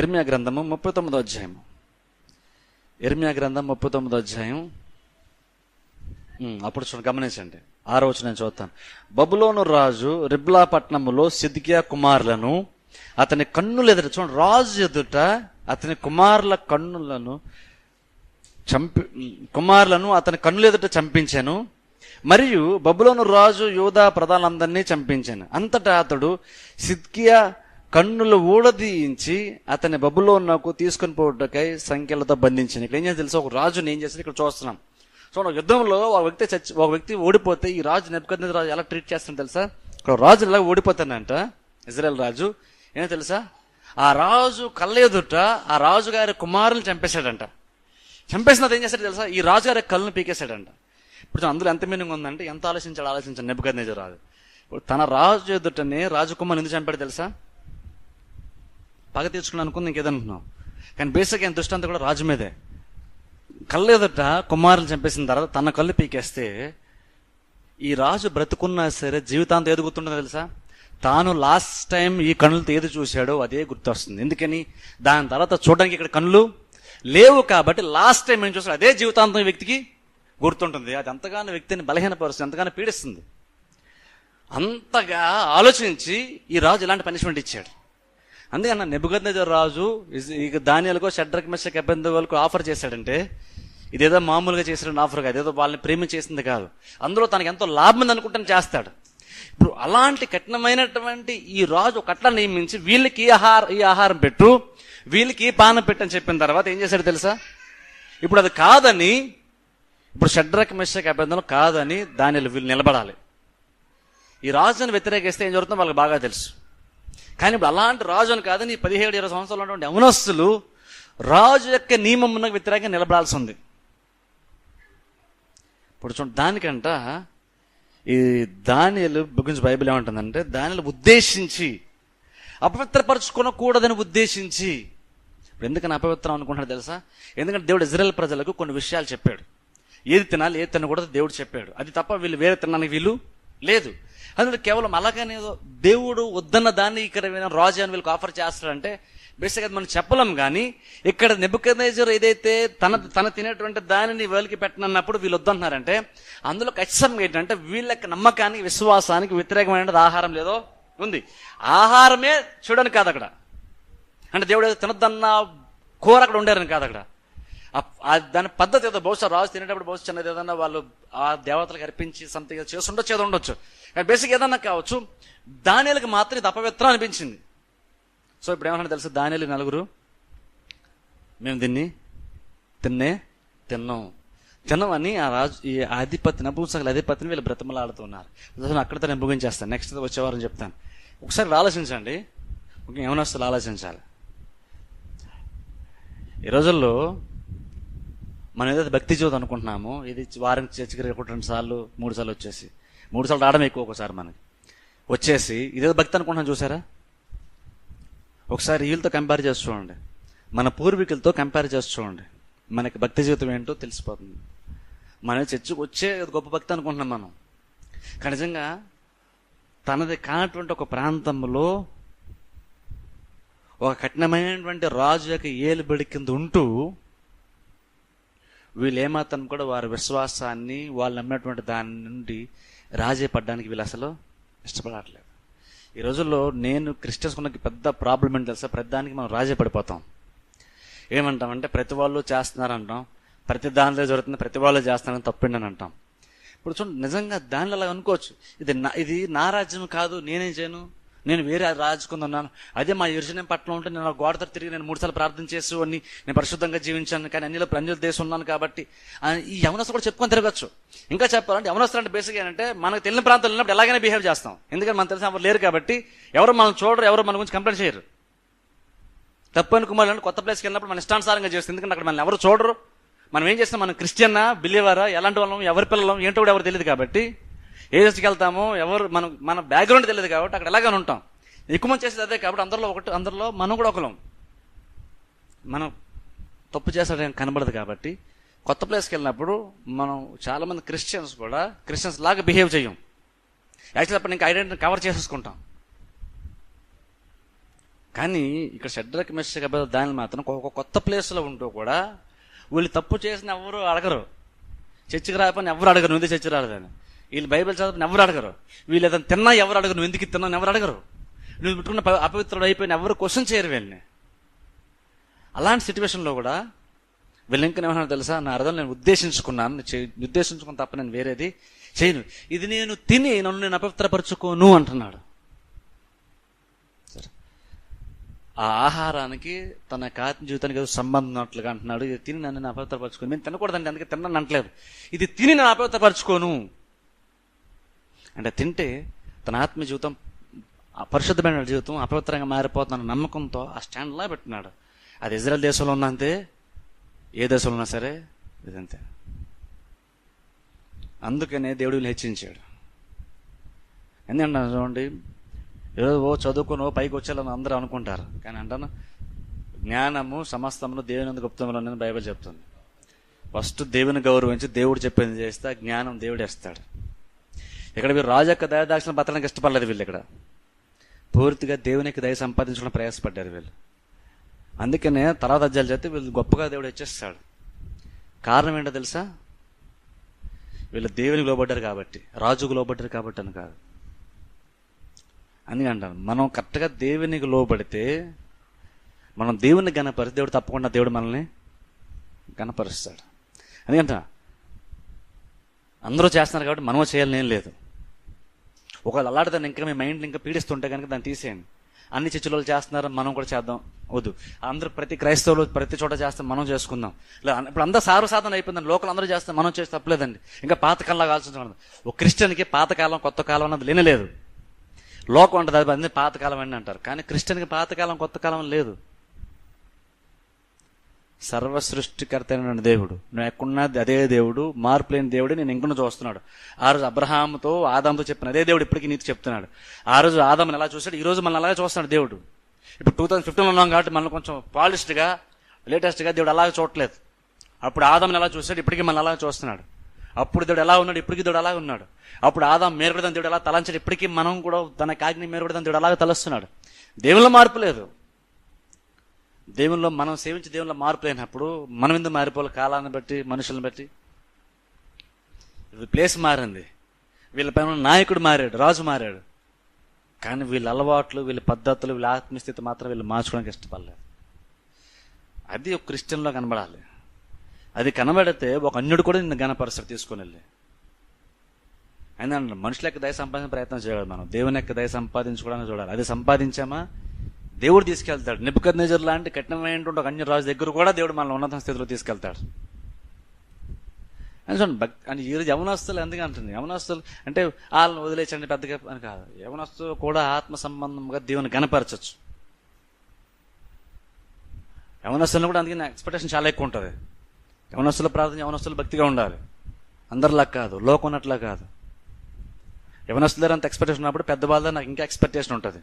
ఎర్మియా గ్రంథము ముప్పై తొమ్మిదో అధ్యాయం ఎర్మియా గ్రంథం ముప్పై తొమ్మిదో అధ్యాయం. అప్పుడు చూడండి గమనించండి. ఆరో వచ్చి నేను చూస్తాను బబులోను రాజు రిబ్లా పట్నములో సిద్కియా కుమారులను అతని కన్నులు ఎదుట చూడండి రాజు ఎదుట అతని కుమారుల కన్నులను చంపి కుమారులను అతని కన్నులు ఎదుట చంపించాను. మరియు బబులోను రాజు యోధా ప్రధానులందరినీ చంపించాను. అంతటా అతడు సిద్కియా కన్నులు ఊడదీయించి అతని బబులోనకు తీసుకొని పోవటకై సంఖ్యలతో బంధించింది. ఇక్కడ ఏం చేసి తెలుసు? ఒక రాజుని ఏం చేసి ఇక్కడ చూస్తున్నాం. సో యుద్ధంలో ఒక వ్యక్తి చచ్చి ఒక వ్యక్తి ఓడిపోతే ఈ రాజు నెప్పుకొద్ది రాజు ఎలా ట్రీట్ చేస్తాను తెలుసా? ఇక్కడ రాజు ఎలా ఓడిపోతానంట ఇజ్రాయెల్ రాజు. ఏమో తెలుసా? ఆ రాజు కళ్ళ ఎదుట ఆ రాజు గారి కుమారుని చంపేశాడంట. చంపేసిన ఏం చేశాడు తెలుసా? ఈ రాజుగారి కళ్ళను పీకేశాడంట. ఇప్పుడు అందులో ఎంత మీనింగ్ ఉందంటే ఎంత ఆలోచించాడు? ఆలోచించాడు నెప్పుకొద్ది రాజు. ఇప్పుడు తన రాజు ఎదుటనే రాజకుమారుని ఎందుకు చంపాడు తెలుసా? పగ తీర్చుకుని అనుకుంది ఇంకేదనుకున్నాం కానీ బేసిక్ ఆయన దృష్టి అంతా కూడా రాజు మీదే. కళ్ళు ఎదుట కుమారులు చంపేసిన తర్వాత తన కళ్ళు పీకేస్తే ఈ రాజు బ్రతుకున్నా సరే జీవితాంతం ఏది తెలుసా? తాను లాస్ట్ టైం ఈ కన్నులతో ఏది చూశాడో అదే గుర్తొస్తుంది. ఎందుకని? దాని తర్వాత చూడడానికి ఇక్కడ కన్నులు లేవు కాబట్టి లాస్ట్ టైం ఏం చూసాడు అదే జీవితాంతం వ్యక్తికి గుర్తుంటుంది. అది ఎంతగానో వ్యక్తిని బలహీనపరుస్తుంది ఎంతగానో పీడిస్తుంది. అంతగా ఆలోచించి ఈ రాజు ఇలాంటి పనిష్మెంట్ ఇచ్చాడు. అందుకన్న నెబుగద్నెజర్ రాజు ఇస్- ఇక దానియాలకు షడ్రక్ మెషక్ అభ్యంతరాలకు ఆఫర్ చేశాడంటే ఇదేదో మామూలుగా చేసిన ఆఫర్ కాదు ఏదో వాళ్ళని ప్రేమించేసింది కాదు. అందులో తనకి ఎంతో లాభం ఉంది అనుకుంటాను చేస్తాడు. ఇప్పుడు అలాంటి కఠినమైనటువంటి ఈ రాజు కట్ల నియమించి వీళ్ళకి ఆహార ఆహారం ఈ ఆహారం పెట్టు వీళ్ళకి ఈ పానం పెట్టు అని చెప్పిన తర్వాత ఏం చేశాడు తెలుసా? ఇప్పుడు అది కాదని ఇప్పుడు షడ్రక్ మెషక్ అభ్యంతరం కాదని దానిలో వీళ్ళు నిలబడాలి. ఈ రాజుని వ్యతిరేకిస్తే ఏం జరుగుతుందో వాళ్ళకి బాగా తెలుసు. కానీ ఇప్పుడు అలాంటి రాజు అని కాదని నీ పదిహేడు ఇరవై సంవత్సరాలు ఉన్నటువంటి యవనస్తులు రాజు యొక్క నియమమునకు వ్యతిరేకంగా నిలబడాల్సి ఉంది. ఇప్పుడు చూడండి దానికంట ఈ దానిలు గురించి బైబిల్ ఏమంటుందంటే దానిలు ఉద్దేశించి అపవిత్రపరచుకోనకూడదని ఉద్దేశించి ఇప్పుడు ఎందుకని అపవిత్రం అనుకుంటున్నాడు తెలుసా? ఎందుకంటే దేవుడు ఇజ్రాయెల్ ప్రజలకు కొన్ని విషయాలు చెప్పాడు. ఏది తినాలి ఏది తినకూడదు దేవుడు చెప్పాడు. అది తప్ప వీళ్ళు వేరే తినడానికి వీళ్ళు లేదు. అందులో కేవలం అలాగనే దేవుడు వద్దన్న దాన్ని ఇక్కడ రాజు అని వీళ్ళకి ఆఫర్ చేస్తాడంటే బేసిక్గా అది మనం చెప్పలేం కానీ ఇక్కడ నెబుకనేజర్ ఏదైతే తన తన తినేటువంటి దానిని వేలికి పెట్టనన్నప్పుడు వీళ్ళు వద్దంటున్నారంటే అందులో ఖచ్చితంగా ఏంటంటే వీళ్ళకి నమ్మకానికి విశ్వాసానికి వ్యతిరేకమైన ఆహారం లేదో ఉంది. ఆహారమే చూడని కాదు అక్కడ. అంటే దేవుడు ఏదో తినద్దన్న కూర అక్కడ ఉండారని కాదు అక్కడ. దాని పద్ధతి ఏదో బహుశా రాజు తినేటప్పుడు బహుశా చిన్నది ఏదన్నా వాళ్ళు ఆ దేవతలకు అర్పించి సంథింగ్ చేస్తుండొచ్చు ఉండొచ్చు ఏదో ఉండొచ్చు బేసిక్ ఏదన్నా కావచ్చు దానిలకు మాత్రం ఇది అపవిత్రం అనిపించింది. సో ఇప్పుడు ఏమన్నా తెలుసు? దానిలు నలుగురు మేము దీన్ని తిన్నే తిన్నాం. తినమని ఆ రాజు ఈ అధిపతి నపుంసకుల అధిపతిని వీళ్ళు బ్రతమలాడుతున్నారు అక్కడితో నేను ముగించేస్తాను. నెక్స్ట్ వచ్చేవారం చెప్తాను. ఒకసారి ఆలోచించండి. ఏమైనా వస్తుంది ఆలోచించాలి. ఈ రోజుల్లో మనం ఏదైతే భక్తి జీవితం అనుకుంటున్నామో ఇది వారం చర్చికి ఒకటి రెండు సార్లు మూడు సార్లు వచ్చేసి. మూడు సార్లు రావడం ఎక్కువ ఒకసారి మనకి. వచ్చేసి ఇదేదో భక్తి అనుకుంటున్నాం చూసారా? ఒకసారి వీళ్ళతో కంపేర్ చేసి చూడండి. మన పూర్వీకులతో కంపేర్ చేసి చూడండి. మనకి భక్తి జీవితం ఏంటో తెలిసిపోతుంది. మన చర్చకు వచ్చే గొప్ప భక్తి అనుకుంటున్నాం మనం. కానీ నిజంగా తనది కానటువంటి ఒక ప్రాంతంలో ఒక కఠినమైనటువంటి రాజు యొక్క ఏలుబడి కింద ఉంటూ వీళ్ళేమాత్రం కూడా వారి విశ్వాసాన్ని వాళ్ళు నమ్మినటువంటి దాని నుండి రాజీ పడ్డానికి వీళ్ళు అసలు ఇష్టపడట్లేదు. ఈ రోజుల్లో నేను క్రిస్టియన్స్ పెద్ద ప్రాబ్లం ఏంటి తెలుసా? ప్రతి దానికి మనం రాజీ పడిపోతాం. ఏమంటామంటే ప్రతి వాళ్ళు చేస్తున్నారంటాం. ప్రతి దానిలో జరుగుతుంది ప్రతి వాళ్ళు చేస్తున్నారని తప్పిండని అంటాం. ఇప్పుడు చూడండి నిజంగా దానిలో అలా అనుకోవచ్చు. ఇది నా ఇది నా రాజ్యం కాదు నేనేం చేయను? నేను వేరే రాజుకుందన్నాను అదే మా ఎరుసలేం పట్టణం ఉంటే నేను ఆ గోడ దగ్గర తిరిగి నేను మూడుసార్లు ప్రార్థన చేసి అన్ని నేను పరిశుద్ధంగా జీవించాను. కానీ అన్నిలో అన్యుల దేశం ఉన్నాను కాబట్టి ఈ యవనస్తులు కూడా చెప్పుకొని తిరగచ్చు. ఇంకా చెప్పాలంటే యవనస్తులు అంటే బేసిక్ ఏంటంటే మనకు తెలియని ప్రాంతాలు ఉన్నప్పుడు ఎలాగైనా బిహేవ్ చేస్తాం. ఎందుకంటే మన తెలిసిన ఎవరు లేరు కాబట్టి ఎవరు మనం చూడరు ఎవరు మన గురించి కంప్లైంట్ చేయరు. తప్పని కుమారులు కొత్త ప్లేస్కి వెళ్ళినప్పుడు మన ఇష్టానుసారంగా చేస్తుంది. ఎందుకంటే అక్కడ మనం ఎవరు చూడరు. మనం ఏం చేస్తాం? మనం క్రిస్టియన్నా బిలీవరా ఎలాంటి వాళ్ళం ఎవరి పిల్లలం ఏంటో కూడా ఎవరు తెలియదు కాబట్టి ఏ చర్చికి వెళ్తామో ఎవరు మనం మన బ్యాక్గ్రౌండ్ తెలియదు కాబట్టి అక్కడ ఎలాగని ఉంటాం. ఎక్కువ మంది చేసేది అదే కాబట్టి అందరిలో ఒకటి అందరిలో మనం కూడా ఒకలం. మనం తప్పు చేస్తాడని కనబడదు కాబట్టి కొత్త ప్లేస్కి వెళ్ళినప్పుడు మనం చాలామంది క్రిస్టియన్స్ కూడా క్రిస్టియన్స్ లాగా బిహేవ్ చేయం. యాక్చువల్ అప్పుడు ఇంకా ఐడెంటిటీ కవర్ చేసేసుకుంటాం. కానీ ఇక్కడ షడ్రక్ మెస్ దాని మాత్రం ఒక కొత్త ప్లేస్లో ఉంటూ కూడా వీళ్ళు తప్పు చేసిన ఎవరు అడగరు. చర్చికి రాకపోయినా ఎవరు అడగరు నువ్వు చర్చి రాలేదని. వీళ్ళు బైబిల్ చదవని ఎవరు అడగరు? వీళ్ళు ఏదైనా తిన్నా ఎవరు అడగరు? నువ్వు ఎందుకు తిన్నావు? ఎవరు అడగరు? నువ్వు పెట్టుకున్న ప- అపవిత్రుడు అయిపోయిన ఎవరు క్వశ్చన్ చేయరు వీళ్ళని. అలాంటి సిచ్యువేషన్లో కూడా వీళ్ళు ఇంకా ఏమన్నా తెలుసా? నా అర్థం నేను ఉద్దేశించుకున్నాను. చే- ఉద్దేశించుకున్న తప్ప నేను వేరేది చేయను. ఇది నేను తిని నన్ను నేను అపవిత్రపరచుకోను అంటున్నాడు. సరే. ఆ ఆహారానికి తన కాతి జీవితానికి ఏదో సంబంధం ఉన్నట్లుగా అంటున్నాడు. ఇది తిని నన్ను నేను అపవిత్రపరచుకోను. నేను తినకూడదండి అందుకే తిన్నాను అంటలేదు. ఇది తిని నేను అపవిత్రపరచుకోను. అంటే తింటే తన ఆత్మ జీవితం ఆ పరిశుద్ధమైన జీవితం అపవిత్రంగా మారిపోతున్న నమ్మకంతో ఆ స్టాండ్లా పెట్టినాడు. అది ఇజ్రాయల్ దేశంలో ఉన్నా అంతే ఏ దేశంలో ఉన్నా సరే ఇదంతే అందుకనే దేవుడు హెచ్చించాడు ఎందుకంటే చూడండి ఏదో ఓ చదువుకుని పైకి వచ్చేయాలని అందరూ అనుకుంటారు. కానీ అంటాను జ్ఞానము సమస్తమును దేవుని గుప్తంలో బైబిల్ చెప్తుంది. ఫస్ట్ దేవుని గౌరవించి దేవుడు చెప్పింది చేస్తే జ్ఞానం దేవుడు వేస్తాడు. ఇక్కడ వీరు రాజు యొక్క దయదాక్షిణ బతకడానికి ఇష్టపడలేదు వీళ్ళు ఇక్కడ. పూర్తిగా దేవునికి దయ సంపాదించడం ప్రయాసపడ్డారు వీళ్ళు. అందుకనే తర్వాత అజ్జాలు చేస్తే వీళ్ళు గొప్పగా దేవుడు ఇచ్చేస్తాడు కారణం ఏంటో తెలుసా? వీళ్ళు దేవునికి లోబడ్డారు కాబట్టి రాజుకు లోబడ్డారు కాబట్టి అని కాదు. అందుకే అంటాను మనం కరెక్ట్గా దేవునికి లోబడితే మనం దేవుని గణపరిస్తే దేవుడు తప్పకుండా దేవుడు మనల్ని గణపరుస్తాడు. అందుకంట అందరూ చేస్తున్నారు కాబట్టి మనము చేయాలని ఏం లేదు. ఒకవేళ అలాంటిదాన్ని ఇంకా మీ మైండ్ ఇంకా పీడిస్తుంటే కనుక దాన్ని తీసేయండి. అన్ని చర్చలు చేస్తున్నారు మనం కూడా చేద్దాం. వద్దు. అందరూ ప్రతి క్రైస్తవులు ప్రతి చోట చేస్తే మనం చేసుకుందాం. ఇలా ఇప్పుడు అందరూ సాధన అయిపోయిందండి. లోకల్ అందరూ చేస్తే మనం చేస్తే తప్పలేదండి. ఇంకా పాతకాలంలో కావాల్సిన ఒక క్రిస్టియన్కి పాతకాలం కొత్త కాలం అన్నది లేనే లేదు. లోకం ఉంటుంది అది పాతకాలం అని అంటారు. కానీ క్రిస్టియన్కి పాతకాలం కొత్త కాలం లేదు. సర్వసృష్టికర్త అయిన దేవుడు. నువ్వు ఎక్కడున్నది అదే దేవుడు మార్పు లేని దేవుడు నేను ఇంకొన చూస్తున్నాడు. ఆ రోజు అబ్రహాంతో ఆదాంతో చెప్పిన అదే దేవుడు ఇప్పటికీ నీతి చెప్తున్నాడు. ఆ రోజు ఆదాముని ఎలా చూశాడు? ఈ రోజు మనల్ని అలాగే చూస్తున్నాడు దేవుడు. ఇప్పుడు టూ థౌసండ్ ఫిఫ్టీన్లో ఉన్నాం కాబట్టి మనం కొంచెం పాలిష్డ్గా లేటెస్ట్గా దేవుడు అలాగే చూడట్లేదు. అప్పుడు ఆదాముని ఎలా చూశాడు? ఇప్పటికీ మనం అలాగే చూస్తున్నాడు. అప్పుడు దేవుడు ఎలా ఉన్నాడు? ఇప్పటికీ దేవుడు అలాగే ఉన్నాడు. అప్పుడు ఆదాం మేరకూడదని దేవుడు ఎలా తలంచాడు? ఇప్పటికీ మనం కూడా తన కాగ్ని మేరకూడదని దేవుడు అలాగే తలస్తున్నాడు. దేవుళ్ళ మార్పు లేదు. దేవుల్లో మనం సేవించి దేవుల్లో మార్పు లేనప్పుడు మనం ఎందుకు మారిపోవాలి? కాలాన్ని బట్టి మనుషులను బట్టి. ప్లేస్ మారింది. వీళ్ళ పైన నాయకుడు మారాడు రాజు మారాడు. కానీ వీళ్ళ అలవాట్లు వీళ్ళ పద్ధతులు వీళ్ళ ఆత్మస్థితి మాత్రం వీళ్ళు మార్చుకోవడానికి ఇష్టపడలేదు. అది ఒక క్రిస్టియన్లో కనబడాలి. అది కనబడితే ఒక అన్యుడు కూడా నిన్ను గణపరిస్థితి తీసుకుని వెళ్ళి. అయినా మనుషుల యొక్క దయ సంపాదించే ప్రయత్నం చేయాలి మనం. దేవుని యొక్క దయ సంపాదించుకోవడానికి చూడాలి. అది సంపాదించామా? దేవుడు తీసుకెళ్తాడు. నిపుకర్ నేజర్ లాంటి కఠినమైనటువంటి ఒక అన్య రాజు దగ్గర కూడా దేవుడు మనల్ని ఉన్నత స్థితిలో తీసుకెళ్తాడు. అని చూడండి భక్ అంటే ఈ రోజు యవనస్తులు ఎందుకు అంటుంది యవనస్తులు అంటే వాళ్ళని వదిలేచండి పెద్దగా అని కాదు. యవనస్తులు కూడా ఆత్మ సంబంధంగా దేవుని గనపరచచ్చు యవనస్తులను కూడా అందుకని ఎక్స్పెక్టేషన్ చాలా ఎక్కువ ఉంటుంది. యవనస్తుల ప్రార్థన యవనస్తులు భక్తిగా ఉండాలి. అందరిలా కాదు లోకం ఉన్నట్లా కాదు. యవనస్తులు అంత ఎక్స్పెక్టేషన్ ఉన్నప్పుడు పెద్దవాళ్ళ నాకు ఇంకా ఎక్స్పెక్టేషన్ ఉంటుంది.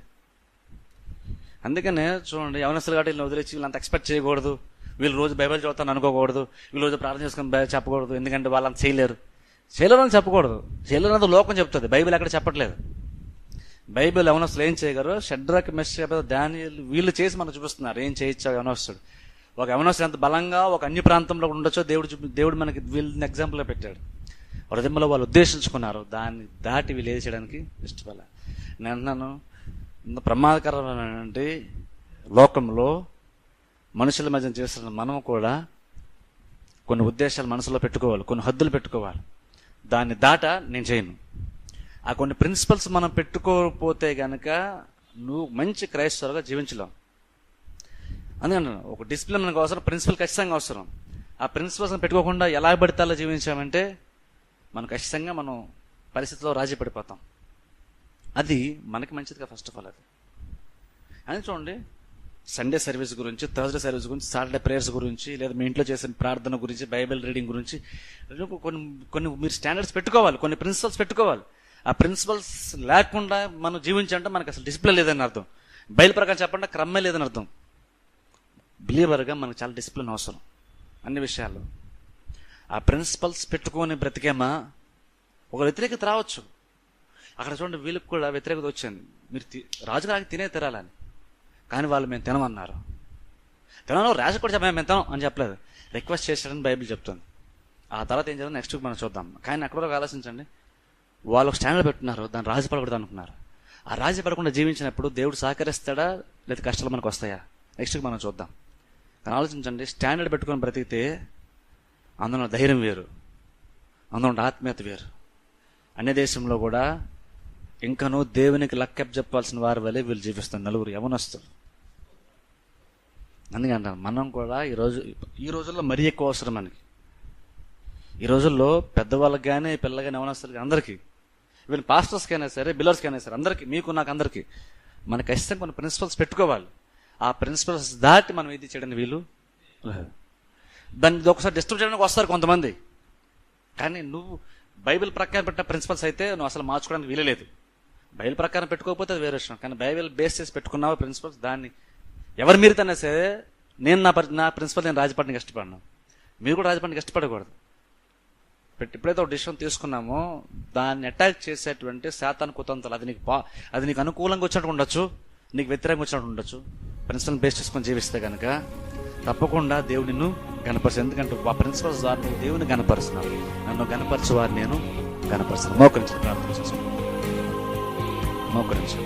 అందుకనే చూడండి యవనస్తులు కాబట్టి వీళ్ళని వదిలేసి వీళ్ళంత ఎక్స్పెక్ట్ చేయకూడదు. వీళ్ళు రోజు బైబిల్ చదువుతాను అనుకోకూడదు. వీళ్ళు రోజు ప్రార్థన చేసుకుని చెప్పకూడదు. ఎందుకంటే వాళ్ళని చేయలేరు. చేయలేరు అని చెప్పకూడదు. చేయలేరు అనేది లోకం చెప్తుంది. బైబిల్ ఎక్కడ చెప్పట్లేదు. బైబిల్ యవనస్తులు ఏం చేయగలరు? షడ్రక్ మెస్ దాని వీళ్ళు చేసి మనకు చూపిస్తున్నారు. ఏం చేయొచ్చా యవనస్తుడు? ఒక యవనస్తుడు ఎంత బలంగా ఒక అన్య ప్రాంతంలో ఉండొచ్చో దేవుడు చూపి దేవుడు మనకి వీళ్ళని ఎగ్జాంపుల్గా పెట్టాడు. హృదయంలో వాళ్ళు ఉద్దేశించుకున్నారు. దాన్ని దాటి వీళ్ళు ఏది చేయడానికి ఇష్టపడాలి. నేను అన్నాను ఇంత ప్రమాదకరమైనటువంటి లోకంలో మనుషుల మధ్య చేస్తున్న మనం కూడా కొన్ని ఉద్దేశాలు మనసులో పెట్టుకోవాలి కొన్ని హద్దులు పెట్టుకోవాలి. దాన్ని దాట నేను చేయను. ఆ కొన్ని ప్రిన్సిపల్స్ మనం పెట్టుకోకపోతే గనక నువ్వు మంచి క్రైస్తవులుగా జీవించలేవు. అందుకని ఒక డిసిప్లిన్ మనకు అవసరం ప్రిన్సిపల్ ఖచ్చితంగా అవసరం. ఆ ప్రిన్సిపల్స్ పెట్టుకోకుండా ఎలా పడితే అలా జీవించామంటే మనం ఖచ్చితంగా మనం పరిస్థితిలో రాజీ పడిపోతాం అది మనకి మంచిదిగా ఫస్ట్ ఆఫ్ ఆల్ అది. అని చూడండి. సండే సర్వీస్ గురించి థర్స్డే సర్వీస్ గురించి సాటర్డే ప్రేయర్స్ గురించి లేదా మీ ఇంట్లో చేసిన ప్రార్థన గురించి బైబిల్ రీడింగ్ గురించి కొన్ని కొన్ని మీరు స్టాండర్డ్స్ పెట్టుకోవాలి కొన్ని ప్రిన్సిపల్స్ పెట్టుకోవాలి. ఆ ప్రిన్సిపల్స్ లేకుండా మనం జీవించాలంటే మనకు అసలు డిసిప్లిన్ లేదని అర్థం. బయలు ప్రకారం చెప్పండి క్రమే లేదని అర్థం. బిలీవర్గా మనకు చాలా డిసిప్లిన్ అవసరం. అన్ని విషయాల్లో. ఆ ప్రిన్సిపల్స్ పెట్టుకొని బ్రతికేమా? ఒక వ్యతిరేకత రావచ్చు. అక్కడ చూడండి వీళ్ళకి కూడా వ్యతిరేకత వచ్చింది. మీరు తి- రాజుగారికి తినే తిరాలని కానీ వాళ్ళు మేము తినమన్నారు. తినను రాజు కూడా చెప్పాము మేము తినం అని చెప్పలేదు. రిక్వెస్ట్ చేశాడని బైబిల్ చెప్తుంది. ఆ తర్వాత ఏం జరిగింది నెక్స్ట్ వీక్ మనం చూద్దాం. కానీ అక్కడ వరకు ఆలోచించండి. వాళ్ళు ఒక స్టాండర్డ్ పెట్టున్నారు దాన్ని రాజు పడకూడదు అనుకున్నారు. ఆ రాజు పడకుండా జీవించినప్పుడు దేవుడు సహకరిస్తాడా లేదా కష్టాలు మనకు వస్తాయా? నెక్స్ట్ వీక్ మనం చూద్దాం. కానీ ఆలోచించండి స్టాండర్డ్ పెట్టుకొని బ్రతికితే అందులో ధైర్యం వేరు. అందులో ఉన్న ఆత్మీయత వేరు. అన్య దేశంలో కూడా ఇంకనూ దేవునికి లక్కెప్ చెప్పాల్సిన వారి వల్లే వీళ్ళు జీవిస్తారు నలుగురు యవనస్తులు. అందుకే మనం కూడా ఈరోజు ఈ రోజుల్లో మరీ ఎక్కువ అవసరం మనకి. ఈ రోజుల్లో పెద్దవాళ్ళకి కానీ పిల్లలు కానీ యవనస్తులకి అందరికీ ఈవెన్ పాస్టర్స్కి అయినా సరే బిల్లర్స్కి అయినా సరే అందరికీ మీకు నాకు అందరికీ మనకి ఖచ్చితంగా కొన్ని ప్రిన్సిపల్స్ పెట్టుకోవాలి. ఆ ప్రిన్సిపల్స్ దాటి మనం ఇది చేయడానికి వీలు? లేదు. దాన్ని ఒకసారి డిస్టర్బ్ చేయడానికి వస్తారు కొంతమంది. కానీ నువ్వు బైబిల్ ప్రకారం పెట్టిన ప్రిన్సిపల్స్ అయితే నువ్వు అసలు మార్చుకోవడానికి వీలలేదు బైబిల్ ప్రకారం పెట్టుకోకపోతే అది వేరే విషయం. కానీ బైబిల్ బేస్ చేసి పెట్టుకున్నావు ప్రిన్సిపల్స్? దాన్ని ఎవరి మీరు సరే నేను నా నా ప్రిన్సిపల్ నేను రాజపడడానికి కష్టపడినా. మీరు కూడా రాజపడడానికి ఇష్టపడకూడదు పెట్టి ఎప్పుడైతే ఒక డిసిషన్ తీసుకున్నామో దాన్ని అటాక్ చేసేటువంటి శాతాను కుతంత్రాలు. అది నీకు పా అది నీకు అనుకూలంగా వచ్చినట్టు ఉండొచ్చు. నీకు వ్యతిరేకంగా వచ్చినట్టు ఉండొచ్చు. ప్రిన్సిపల్ని బేస్ చేసుకొని జీవిస్తే కనుక తప్పకుండా దేవుడు నిన్ను గనపరచు ఎందుకంటే ఆ ప్రిన్సిపల్స్ ద్వారా నువ్వు దేవుని గనపరుస్తున్నావు నన్ను గనపరచు వారు నేను గనపరుస్తున్నాను మోకరించి ప్రార్థన చేసుకున్నాను మోకరించి